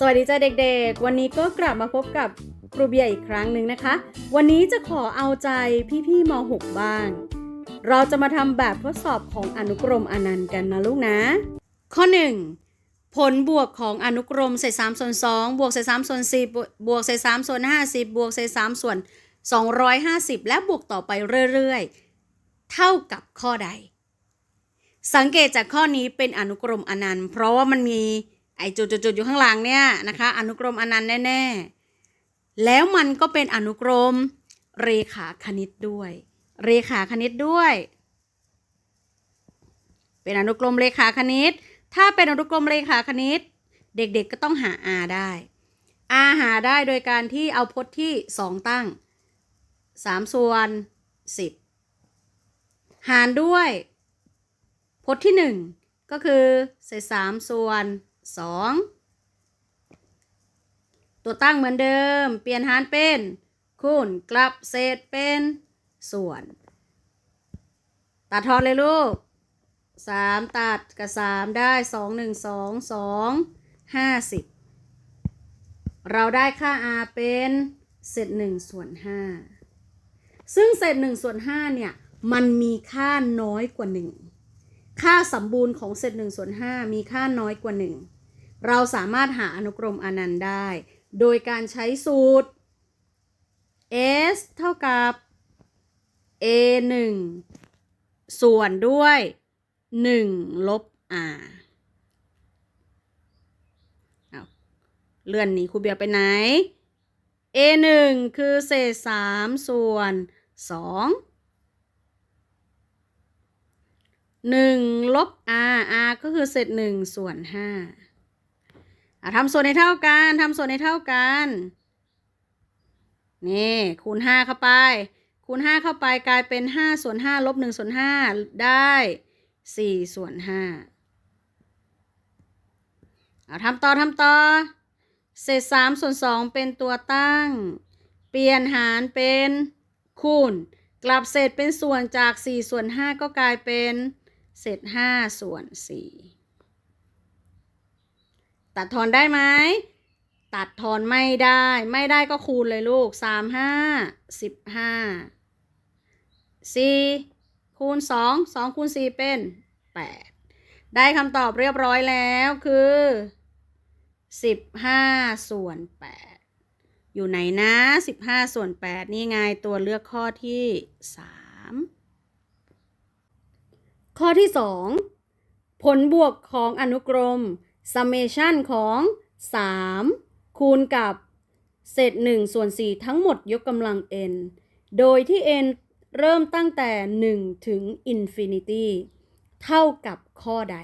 สวัสดีจ้าเด็กๆ วันนี้ก็กลับมาพบกับครูเบียอีกครั้งหนึ่งนะคะ วันนี้จะขอเอาใจพี่ๆม .6 บ้าง เราจะมาทำแบบทดสอบของอนุกรมอนันต์กันนะลูกนะ ข้อ 1 ผลบวกของอนุกรมเศษ3ส่วน2บวกเศษ3ส่วน10บวกเศษ3ส่วน50 บวกเศษ3ส่วน 250 และบวกต่อไปเรื่อยๆ เท่ากับข้อใด สังเกตจากข้อนี้เป็นอนุกรมอนันต์ เพราะว่ามันมี ไอจุดๆๆอยู่ข้างหลังเนี่ยนะคะ อนุกรมอนันต์แน่ ๆ แล้วมันก็เป็นอนุกรมเรขาคณิตด้วย เรขาคณิตด้วย เป็นอนุกรมเรขาคณิต ถ้าเป็นอนุกรมเรขาคณิต เด็กๆก็ต้องหา r ได้ r หาได้โดยการที่เอาพจน์ที่ 2 ตั้ง 3 ส่วน 10 หารด้วย พจน์ที่ 1 ก็คือเศษ3ส่วน 2ตัวตั้งเหมือนเดิม เปลี่ยนหารเป็น คูณกลับเศษเป็นส่วน ตัดทอนเลยลูก3ตัดกับ3ได้2 1 2 2 50เราได้ค่า r เป็นเศษ1ส่วน5ซึ่งเศษ1ส่วน5เนี่ยมันมีค่าน้อยกว่า1ค่าสมบูรณ์ของเศษ1ส่วน5มีค่าน้อยกว่า1 เราสามารถหาอนุกรมอนันต์ได้ โดยการใช้สูตร s เท่ากับ a 1ส่วนด้วย 1 ลบ r เอาเลื่อนหนีครูเบียร์ไปไหน a 1คือเศษ 3 ส่วน 2 1 ลบ r r ก็คือเศษ1ส่วน 5 ทำส่วนในเท่ากันทำส่วนในเท่ากัน นี่ คูณ5เข้าไป คูณ5เข้าไปกลายเป็น5ส่วน5ลบ1ส่วน5ได้4ส่วน5เอาทำต่อทำต่อ เศษ3ส่วน2เป็นตัวตั้ง เปลี่ยนหารเป็นคูณ กลับเศษเป็นส่วนจาก4ส่วน5ก็กลายเป็นเศษ5ส่วน4 ตัดทอนได้ไหมตัดทอนไม่ได้ ไม่ได้ก็คูณเลยลูก3 5 15 4คูณ2 2คูณ4เป็น8ได้คำตอบเรียบร้อยแล้วคือ15ส่วน8อยู่ไหนนะ15ส่วน8นี่ไงตัวเลือกข้อที่3ข้อที่2ผลบวกของอนุกรม summation ของ 3 คูณกับเศษ1ส่วน4ทั้งหมดยกกำลัง n โดยที่ n เริ่มตั้งแต่ 1 ถึง infinity เท่ากับข้อใด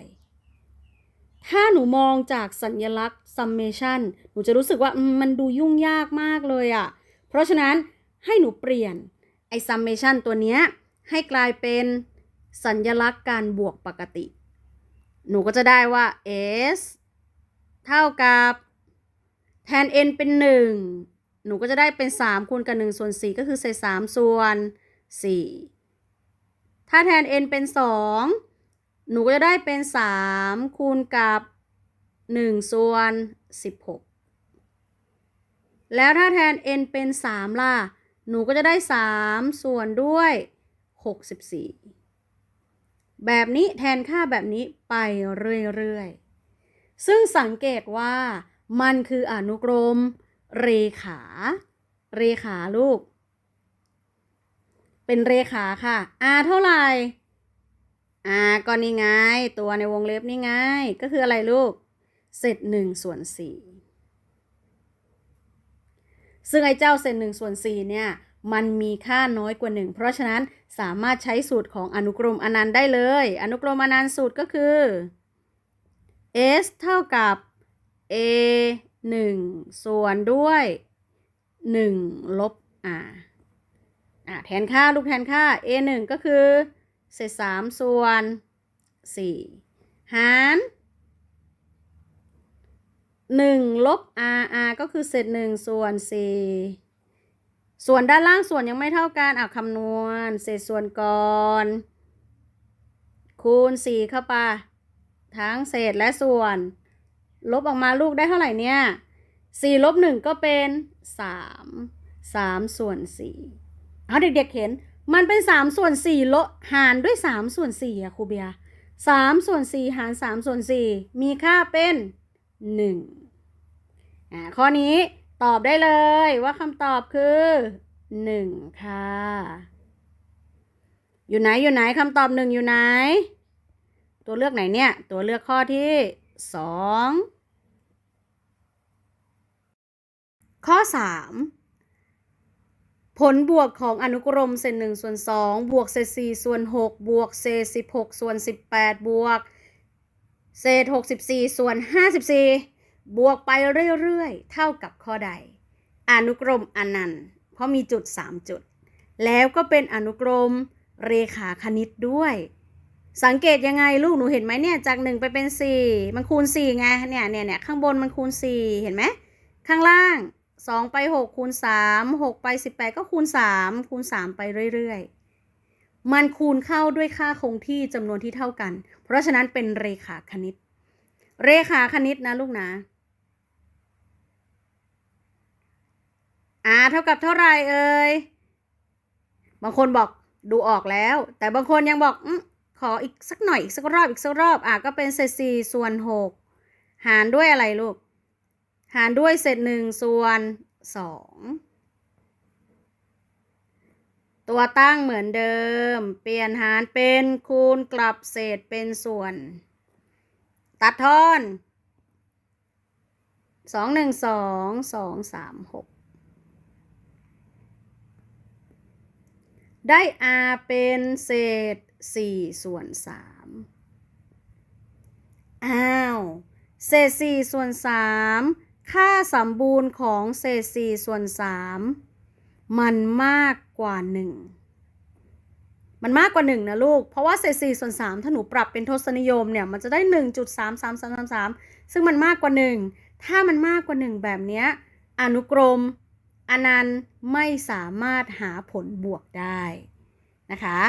ถ้าหนูมองจากสัญลักษณ์ summation หนูจะรู้สึกว่ามันดูยุ่งยากมากเลยอะ่ะ เพราะฉะนั้นให้หนูเปลี่ยน ไอ้ summation ตัวเนี้ยให้กลายเป็นสัญลักษณ์การบวกปกติ หนูก็จะได้ว่า s เท่ากับแทน n เป็น 1 หนูก็จะได้เป็น 3 คูณกับ1ส่วน 4 ก็คือเศษ3ส่วน 4 ถ้าแทน n เป็น 2 หนูก็จะได้เป็น 3 คูณกับ 1 ส่วน 16 แล้วถ้าแทน n เป็น 3 ล่ะ หนูก็จะได้ 3 ส่วนด้วย 64 แบบนี้แทนค่าแบบนี้ไปเรื่อยๆ ซึ่งสังเกตว่ามันคืออนุกรม เรขา เรขาลูก เป็นเรขาค่ะ r เท่าไหร่ r ก็นี่ไง ตัวในวงเล็บนี่ไง ก็คืออะไรลูก เศษหนึ่งส่วนสี่ซึ่งไอ้เจ้าเศษหนึ่งส่วนสี่เนี่ย มันมีค่าน้อยกว่า 1 เพราะฉะนั้นสามารถใช้สูตรของอนุกรมอนันต์ได้เลย อนุกรมอนันต์สูตรก็คือ s เท่ากับ a 1 ส่วนด้วย 1 ลบ r อะแทนค่าลูกแทนค่า a 1ก็คือ เศษ 3 ส่วน 4 หาร1ลบ r r ก็คือเศษ 1 ส่วน 4 ส่วนด้านล่างส่วนยังไม่เท่ากันอะคำนวณเศษส่วนก่อน คูณ4เข้าไปทั้งเศษและส่วน ลบออกมาลูกได้เท่าไหร่เนี่ยสี่ลบหนึ่งก็เป็นสามสามส่วนสี่เอาเด็กๆเห็นมันเป็นสามส่วนสี่ลบหารด้วยสามส่วนสี่อะครูเบียสามส่วนสี่หารสามส่วนสี่มีค่าเป็นหนึ่งอ่าข้อนี้ ตอบได้เลยว่าคำตอบคือหนึ่งค่ะ อยู่ไหนอยู่ไหนคำตอบหนึ่งอยู่ไหน ตัวเลือกไหนเนี่ย ตัวเลือกข้อที่สองข้อสามผลบวกของอนุกรมเศษหนึ่งส่วนสองบวกเศษสี่ส่วนหกบวกเศษสิบหกส่วนสิบแปดบวก เศษหกสิบสี่ส่วนห้าสิบสี่ บวกไปเรื่อยๆ เท่ากับข้อใด อนุกรมอนันต์ เพราะมีจุดสามจุด แล้วก็เป็นอนุกรมเรขาคณิตด้วย สังเกตยังไงลูกหนูเห็นไหมเนี่ยจากหนึ่งไปเป็นสี่มันคูณสี่ไงเนี่ยเนี่ยเนี่ยข้างบนมันคูณสี่เห็นไหมข้างล่างสองไปหกคูณสามหกไปสิบแปดก็คูณสามคูณสามไปเรื่อยๆ มันคูณเข้าด้วยค่าคงที่จำนวนที่เท่ากัน เพราะฉะนั้นเป็นเรขาคณิต เรขาคณิตนะลูกนะ อ่าเท่ากับเท่าไหร่เอ่ย บางคนบอกดูออกแล้ว แต่บางคนยังบอกอขออีกสักหน่อยอีกสักรอบอีกสักรอบอะก็เป็นเศษสี่ส่วนหกหารด้วยอะไรลูก หารด้วยเศษหนึ่งส่วนสองตัวตั้งเหมือนเดิม เปลี่ยนหารเป็นคูณกลับเศษเป็นส่วน ตัดทอนสองหนึ่งสองสองสามหก ได้ r เป็นเศษ4ส่วน3อ้าว เศษ4ส่วน3ค่าสมบูรณ์ของเศษ4ส่วน3มันมากกว่า 1 มันมากกว่า 1 นะลูก เพราะว่าเศษ4ส่วน3ถ้าหนูปรับเป็นทศนิยมเนี่ยมันจะได้ 1.33333 ซึ่งมันมากกว่า 1 ถ้ามันมากกว่า 1 แบบเนี้ยอนุกรม อนันต์ไม่สามารถหาผลบวกได้นะคะ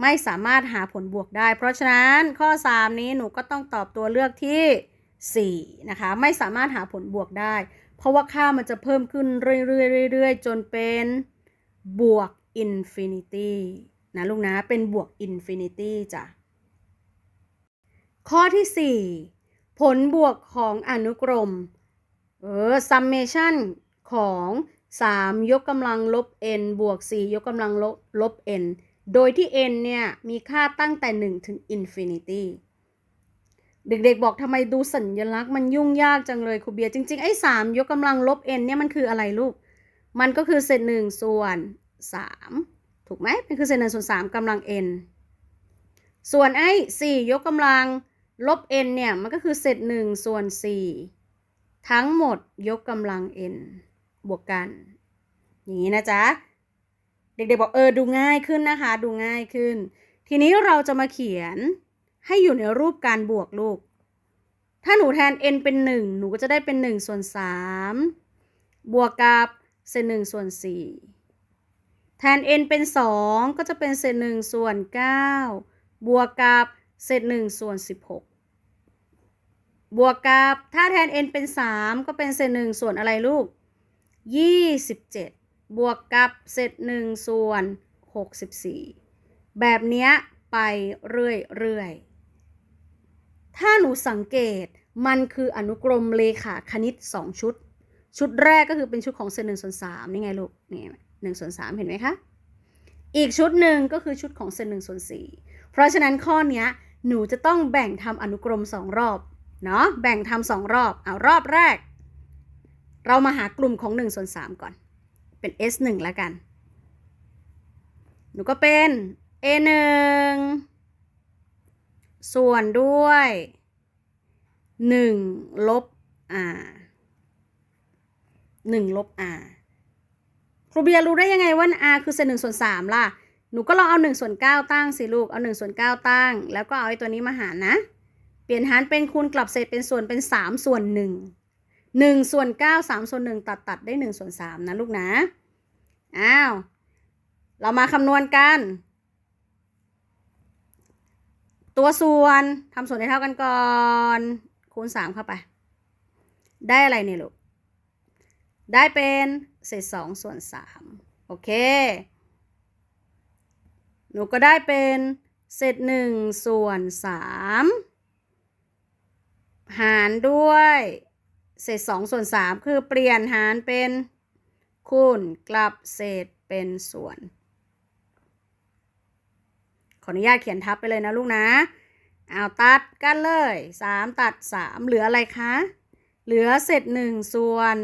ไม่สามารถหาผลบวกได้ เพราะฉะนั้นข้อ 3 นี้หนูก็ต้องตอบตัวเลือกที่ 4 นะคะ ไม่สามารถหาผลบวกได้ เพราะว่าค่ามันจะเพิ่มขึ้นเรื่อยๆๆ จนเป็นบวกอินฟินิตี้นะลูกนะเป็นบวกอินฟินิตี้จ้ะข้อที่ 4 ผลบวกของอนุกรม เออ summation ของ 3 ยกกำลังลบ n บวก 4 ยกกำลังลบลบ n โดยที่ n เนี่ย มีค่าตั้งแต่ 1 ถึง infinity เด็กๆบอกทำไมดูสัญลักษณ์มันยุ่งยากจังเลยครูเบียร์จริง ๆ ไอ้3ยกกำลังลบ n เนี่ย มันคืออะไรลูก มันก็คือเศษ1ส่วน 3 ถูกไหมมันคือเศษ1ส่วน3กำลัง n ส่วนไอ้4ยกกำลังลบ n เนี่ย มันก็คือเศษ1ส่วน 4 ทั้งหมดยกกำลัง n บวกกัน อย่างนี้นะจ๊ะ เด็กๆบอกเออดูง่ายขึ้นนะคะ ดูง่ายขึ้น ทีนี้เราจะมาเขียนให้อยู่ในรูปการบวกลูก ถ้าหนูแทน n เป็น 1 หนูก็จะได้เป็น 1 ส่วน 3 บวกกับเศษ1ส่วน 4 แทน n เป็น 2 ก็จะเป็นเศษ1ส่วน 9 บวกกับเศษ1ส่วน 16บวกกับถ้าแทน n เป็น 3 ก็เป็นเศษ1ส่วนอะไรลูก 27 บวกกับเศษ1ส่วน 64 แบบนี้ไปเรื่อยๆ ถ้าหนูสังเกตมันคืออนุกรมเลขาคณิต 2 ชุด ชุดแรกก็คือเป็นชุดของเศษ1ส่วน3นี่ไงลูกนี่1ส่วน3เห็นไหมคะ อีกชุดหนึ่งก็คือชุดของเศษ1ส่วน4เพราะฉะนั้นข้อนี้หนูจะต้องแบ่งทำอนุกรม2รอบ เนาะแบ่งทำสองรอบ เอารอบแรก เรามาหากลุ่มของ1ส่วน3ก่อน เป็น S 1 แล้วกัน หนูก็เป็น A 1 ส่วนด้วย 1 ลบ R 1 ลบ R ครูเบียรู้ได้ยังไงว่า R คือเศษ1ส่วน3ล่ะ หนูก็ลองเอา 1 ส่วน 9 ตั้งสิลูก เอา 1 ส่วน 9 ตั้ง แล้วก็เอาไอ้ตัวนี้มาหารนะ เปลี่ยนหารเป็นคูณกลับเศษเป็นส่วนเป็น 3 ส่วน 1 1 ส่วน 9 3 ส่วน 1 ตัดตัดได้ 1 ส่วน 3 นะลูกนะ อ้าว เรามาคำนวณกัน ตัวส่วนทำส่วนให้เท่ากันก่อน คูณ 3 เข้าไป ได้อะไรเนี่ยลูก ได้เป็นเศษสองส่วนสามโอเค หนูก็ได้เป็นเศษหนึ่งส่วนสามหารด้วย เศษสองส่วนสามคือเปลี่ยนหารเป็นคูณกลับเศษเป็นส่วน ขออนุญาตเขียนทับไปเลยนะลูกนะเอาตัดกันเลยสามตัดสามเหลืออะไรคะเหลือเศษหนึ่งส่วน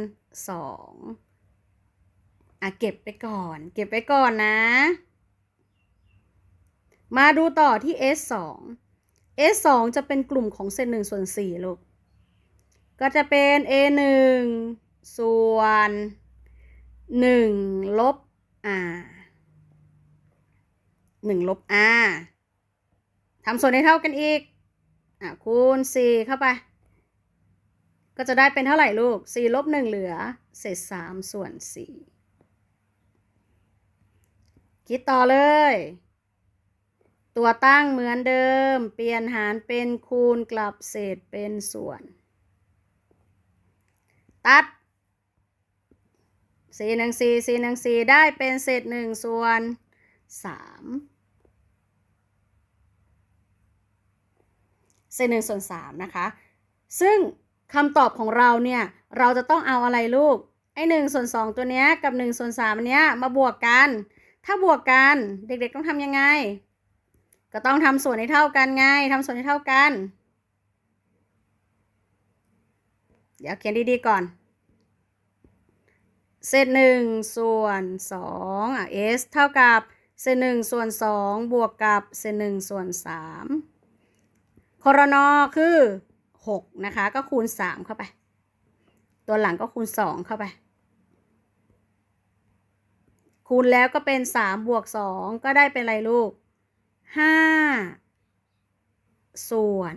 สองอะเก็บไปก่อน เก็บไปก่อนนะ มาดูต่อที่ S 2 S 2จะเป็นกลุ่มของเศษหนึ่งส่วนสี่ลูก ก็จะเป็น A 1ส่วน 1 ลบ R 1 ลบ R ทำส่วนให้เท่ากันอีกอะคูณ 4 เข้าไป ก็จะได้เป็นเท่าไหร่ลูก 4 ลบ 1 เหลือ เศษ 3 ส่วน 4 คิดต่อเลย ตัวตั้งเหมือนเดิม เปลี่ยนหารเป็นคูณกลับเศษเป็นส่วน ตัดสี่หนึ่งสี่สี่หนึ่งสี่ได้เป็นเศษหนึ่งส่วนสามเศษหนึ่งส่วนสามนะคะ ซึ่งคำตอบของเราเนี่ย เราจะต้องเอาอะไรลูก ไอ้หนึ่งส่วนสองตัวเนี้ยกับหนึ่งส่วนสามอันเนี้ยมาบวกกัน ถ้าบวกกันเด็กๆต้องทำยังไง ก็ต้องทำส่วนให้เท่ากันไงทำส่วนให้เท่ากัน เดี๋ยวเขียนดีๆก่อน เศษหนึ่งส่วนสองอะ s เท่ากับเศษหนึ่งส่วนสองบวกกับเศษหนึ่งส่วนสามคอรนอคือหกนะคะ ก็คูณสามเข้าไป ตัวหลังก็คูณสองเข้าไป คูณแล้วก็เป็นสามบวกสองก็ได้เป็นอะไรลูกห้าส่วน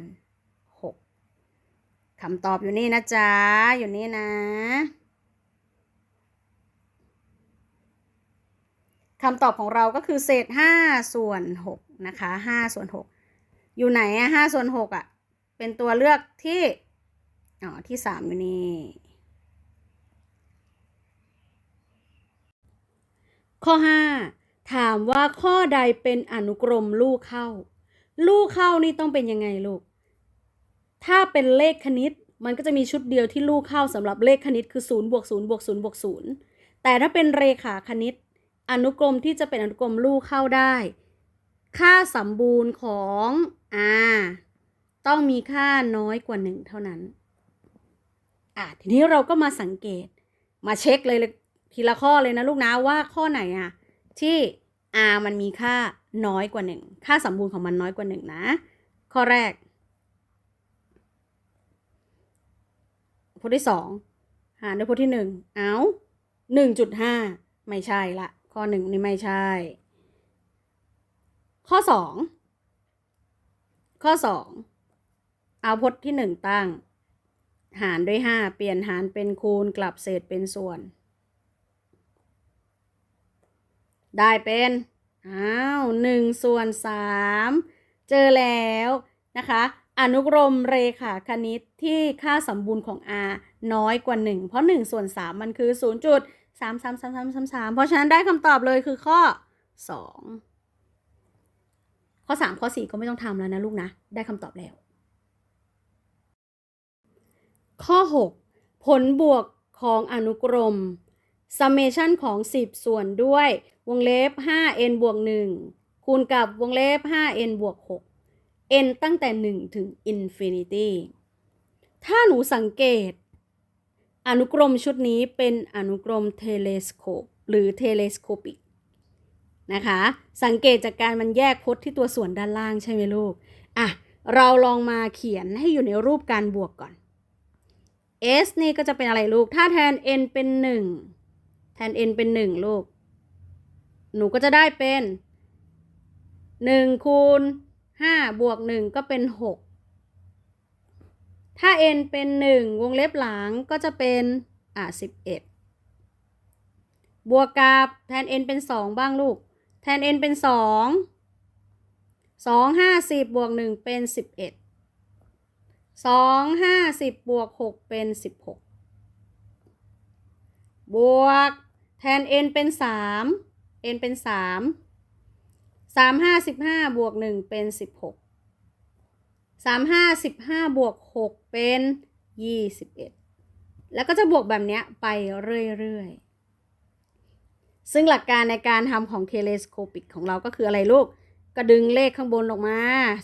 คำตอบอยู่นี่นะจ๊ะ อยู่นี่นะคำตอบของเราก็คือเศษห้าส่วนหกนะคะห้าส่วนหกอยู่ไหนอะห้าส่วนหกอะเป็นตัวเลือกที่อ๋อที่สามอยู่นี่ข้อ5ถามว่าข้อใดเป็นอนุกรมลูกเข้า ลูกเข้านี่ต้องเป็นยังไงลูก ถ้าเป็นเลขคณิตมันก็จะมีชุดเดียวที่ลูกเข้าสำหรับเลขคณิตคือ0บวก0บวก0บวก0แต่ถ้าเป็นเรขาคณิต อนุกรมที่จะเป็นอนุกรมลูกเข้าได้ ค่าสมบูรณ์ของ r ต้องมีค่าน้อยกว่า 1 เท่านั้นอะทีนี้เราก็มาสังเกตมาเช็คเลยทีละข้อเลยนะลูกนะว่าข้อไหนอะที่ r มันมีค่าน้อยกว่า 1 ค่าสมบูรณ์ของมันน้อยกว่า 1 นะ ข้อแรก พจน์ที่สองหารด้วยพจน์ที่หนึ่งเอาหนึ่งจุดห้าไม่ใช่ละข้อหนึ่งนี่ไม่ใช่ ข้อสองข้อสองเอาพจน์ที่หนึ่งตั้ง หารด้วยห้าเปลี่ยนหารเป็นคูณกลับเศษเป็นส่วน ได้เป็นอ้าวหนึ่งส่วนสามเจอแล้วนะคะ อนุกรมเรขาคณิตที่ค่าสมบูรณ์ของ r น้อยกว่า 1 เพราะ1ส่วน3มันคือ 0.33333 เพราะฉะนั้นได้คำตอบเลยคือข้อ 2 ข้อ 3 ข้อ 4 ก็ไม่ต้องทำแล้วนะลูกนะ ได้คำตอบแล้ว ข้อ 6 ผลบวกของอนุกรม summation ของ 10 ส่วนด้วยวงเล็บ 5n บวก 1 คูณกับวงเล็บ 5n บวก 6 n ตั้งแต่ 1 ถึง infinity ถ้าหนูสังเกต อนุกรมชุดนี้เป็นอนุกรมเทเลสโคปหรือเทเลสโคปิกนะคะ สังเกตจากการมันแยกพจน์ที่ตัวส่วนด้านล่างใช่ไหมลูก อะ เราลองมาเขียนให้อยู่ในรูปการบวกก่อน s นี่ก็จะเป็นอะไรลูก ถ้าแทน n เป็น 1 แทน n เป็น 1 ลูก หนูก็จะได้เป็น 1 คูณ 5บวก1ก็เป็น 6 ถ้า n เป็น 1 วงเล็บหลังก็จะเป็น อะ11 บวกกับแทน n เป็น 2 บ้างลูก แทน n เป็น 2 2 50บวก1เป็น 11 2 50บวก6เป็น 16 บวกแทน n เป็นสาม n เป็นสาม สามห้าสิบห้าบวกหนึ่งเป็นสิบหกสามห้าสิบห้าบวกหกเป็นยี่สิบเอ็ดแล้วก็จะบวกแบบเนี้ยไปเรื่อยๆ ซึ่งหลักการในการทำของเทเลสโคปิกของเราก็คืออะไรลูก ก็ดึงเลขข้างบนออกมา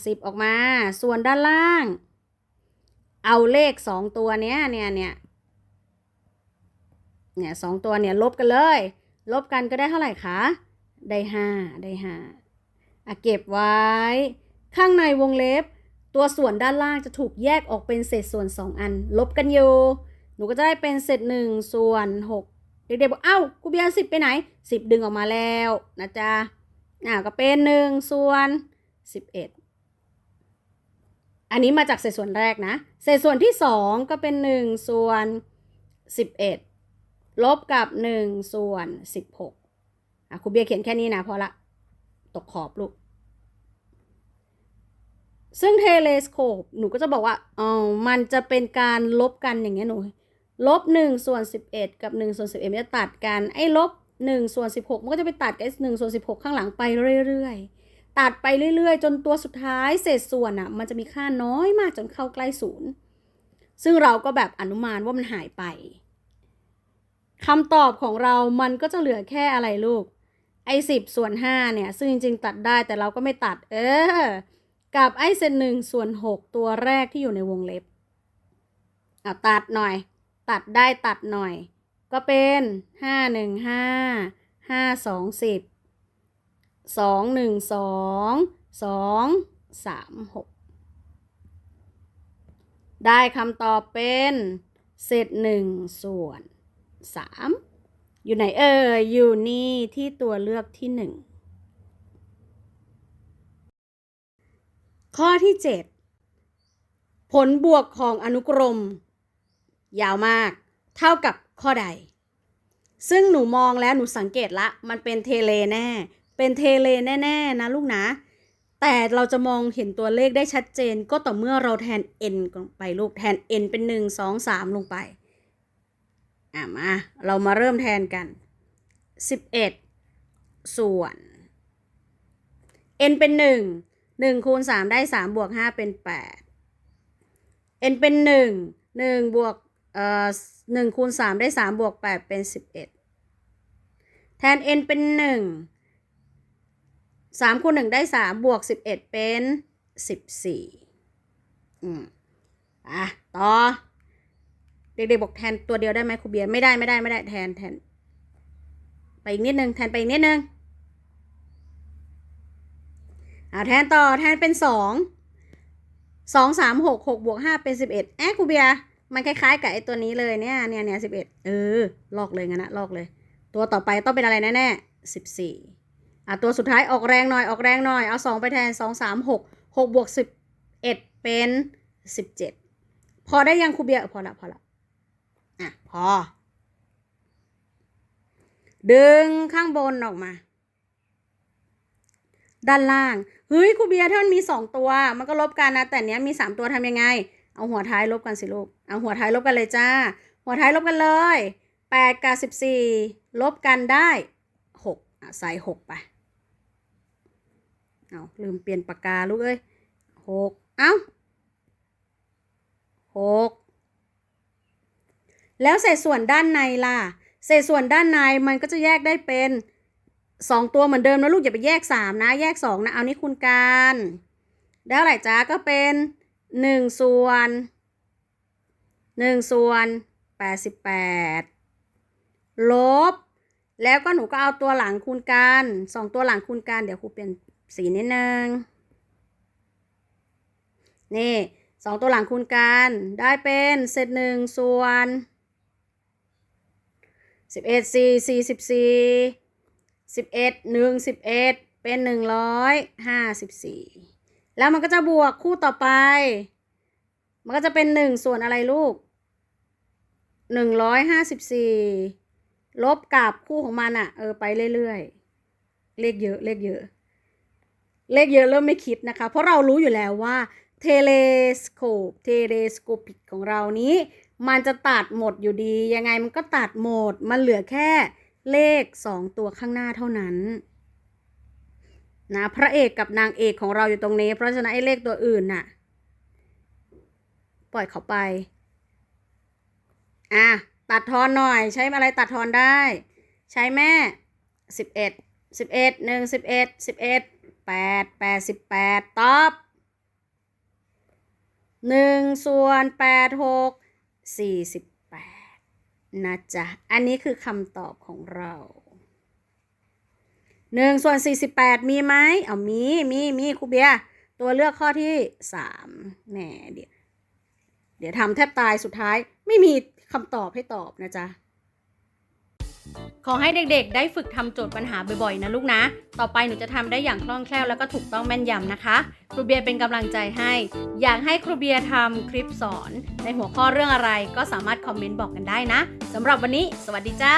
สิบออกมา ส่วนด้านล่าง เอาเลขสองตัวเนี้ยเนี่ยเนี่ยเนี่ยสองตัวเนี่ยลบกันเลย ลบกันก็ได้เท่าไหร่คะ ได้ห้าได้ห้า เก็บไว้ ข้างในวงเล็บ ตัวส่วนด้านล่างจะถูกแยกออกเป็นเศษส่วน 2 อัน ลบกันอยู่ หนูก็จะได้เป็นเศษ1ส่วน6เด็กๆบอกเอ้ากูเบียร์สิบไปไหน 10 ดึงออกมาแล้วนะจ๊ะอ่าก็เป็น1ส่วน 11อันนี้มาจากเศษส่วนแรกนะ เศษส่วนที่ 2 ก็เป็น 1 ส่วน 11 ลบกับ 1 ส่วน 16อะครูเบียร์เขียนแค่นี้นะพอละ ตกขอบลูก ซึ่งเทเลสโคปหนูก็จะบอกว่าอ๋อมันจะเป็นการลบกันอย่างเงี้ยหนูลบ1ส่วน11กับ1ส่วน11มันจะตัดกัน ไอ้ลบ1ส่วน16มันก็จะไปตัดกับ1ส่วน16ข้างหลังไปเรื่อยๆ ตัดไปเรื่อยๆ จนตัวสุดท้ายเศษส่วนอะ มันจะมีค่าน้อยมากจนเข้าใกล้ศูนย์ ซึ่งเราก็แบบอนุมานว่ามันหายไปคำตอบของเรามันก็จะเหลือแค่อะไรลูก ไอ้สิบส่วนห้าเนี่ย ซึ่งจริงๆ ตัดได้แต่เราก็ไม่ตัด เออ กับไอ้เศษหนึ่งส่วนหกตัวแรกที่อยู่ในวงเล็บเอะตัดหน่อย ตัดได้ตัดหน่อย ก็เป็นห้าหนึ่งห้าห้าสองสิบสองหนึ่งสองสองสามหกได้คำตอบเป็นเศษหนึ่งส่วนสาม อยู่ไหนเอ่ยอยู่นี่ที่ตัวเลือกที่หนึ่งข้อที่ 7 ผลบวกของอนุกรม ยาวมาก เท่ากับข้อใด ซึ่งหนูมองแล้วหนูสังเกตละ มันเป็นเทเลแน่ เป็นเทเลแน่ ๆ นะลูกนะ แต่เราจะมองเห็นตัวเลขได้ชัดเจน ก็ต่อเมื่อเราแทน n ลงไปลูกแทน n เป็น 1 2 3 ลงไป อะมา เรามาเริ่มแทนกัน 11 ส่วน n เป็น 1 1คูณ3ได้3บวก5เป็น 8 n เป็น 1 1บวกเอ่อ1คูณ3ได้3บวก8เป็น 11 แทน n เป็น 1 3คูณ1ได้3บวก 11 เป็น 14อืมอะ ต่อ เด็กๆบอกแทนตัวเดียวได้ไหมครูเบียร์ไม่ได้ไม่ได้ไม่ได้แทนแทน ไปอีกนิดนึงแทนไปอีกนิดนึงอ่าแทนต่อแทนเป็นสองสองสามหกหกบวกห้าเป็นสิบเอ็ดแอะครูเบียร์มันคล้ายๆกับไอตัวนี้เลยเนี่ยเนี่ยเนี่ยสิบเอ็ดเออ ลอกเลยงั้นนะลอกเลย ตัวต่อไปต้องเป็นอะไรแน่ๆสิบสี่อะตัวสุดท้ายออกแรงหน่อยออกแรงหน่อยเอาสองไปแทนสองสามหกหกบวกสิบเอ็ดเป็นสิบเจ็ดพอได้ยังครูเบียร์พอละพอละ อะพอ ดึงข้างบนออกมา ด้านล่าง เฮ้ยครูเบียร์ถ้ามันมีสองตัว มันก็ลบกันนะ แต่เนี้ยมีสามตัวทำยังไง เอาหัวท้ายลบกันสิลูก เอาหัวท้ายลบกันเลยจ้า หัวท้ายลบกันเลยแปดกับสิบสี่ลบกันได้หกอะใส่หกไป เอาลืมเปลี่ยนปากกาลูกเอ้ยหกเอ้าหก แล้วเศษส่วนด้านในล่ะ เศษส่วนด้านในมันก็จะแยกได้เป็นสองตัวเหมือนเดิมนะลูกอย่าไปแยกสามนะ แยกสองนะ เอานี่คูณกันแล้วอะไรจ้าก็เป็นหนึ่งส่วนหนึ่งส่วนแปดสิบแปดลบ แล้วก็หนูก็เอาตัวหลังคูณกันสองตัวหลังคูณกัน เดี๋ยวครูเปลี่ยนสีนิดนึง นี่สองตัวหลังคูณกัน ได้เป็นเศษหนึ่งส่วน สิบเอ็ดสี่สี่สิบสี่สิบเอ็ดหนึ่งสิบเอ็ดเป็นหนึ่งร้อยห้าสิบสี่แล้วมันก็จะบวกคู่ต่อไป มันก็จะเป็นหนึ่งส่วนอะไรลูกหนึ่งร้อยห้าสิบสี่ลบกับคู่ของมันอะเออไปเรื่อยๆ เลขเยอะเลขเยอะ เลขเยอะเริ่มไม่คิดนะคะ เพราะเรารู้อยู่แล้วว่าเทเลสโคปเทเลสโคปิกของเรานี้ มันจะตัดหมดอยู่ดี ยังไงมันก็ตัดหมด มันเหลือแค่เลขสองตัวข้างหน้าเท่านั้นนะพระเอกกับนางเอกของเราอยู่ตรงนี้ เพราะฉะนั้นไอ้เลขตัวอื่นน่ะ ปล่อยเขาไป อะ ตัดทอนหน่อย ใช้อะไรตัดทอนได้ ใช้แม่สิบเอ็ดสิบเอ็ดหนึ่งสิบเอ็ดสิบเอ็ดแปดแปดสิบแปดตอบหนึ่งส่วนแปดหก สี่สิบแปดนะจ๊ะ อันนี้คือคำตอบของเราหนึ่งส่วนสี่สิบแปดมีไหมเอามี มี มีครูเบียตัวเลือกข้อที่สามแหมเดี๋ยว เดี๋ยวทำแทบตายสุดท้าย ไม่มีคำตอบให้ตอบนะจ๊ะ ขอให้เด็กๆ ได้ฝึกทำโจทย์ปัญหาบ่อยๆ นะลูกนะ ต่อไปหนูจะทำได้อย่างคล่องแคล่วแล้วก็ถูกต้องแม่นยำนะคะ ครูเบียร์เป็นกำลังใจให้ อยากให้ครูเบียร์ทำคลิปสอน ในหัวข้อเรื่องอะไรก็สามารถคอมเมนต์บอกกันได้นะสำหรับวันนี้ สวัสดีจ้า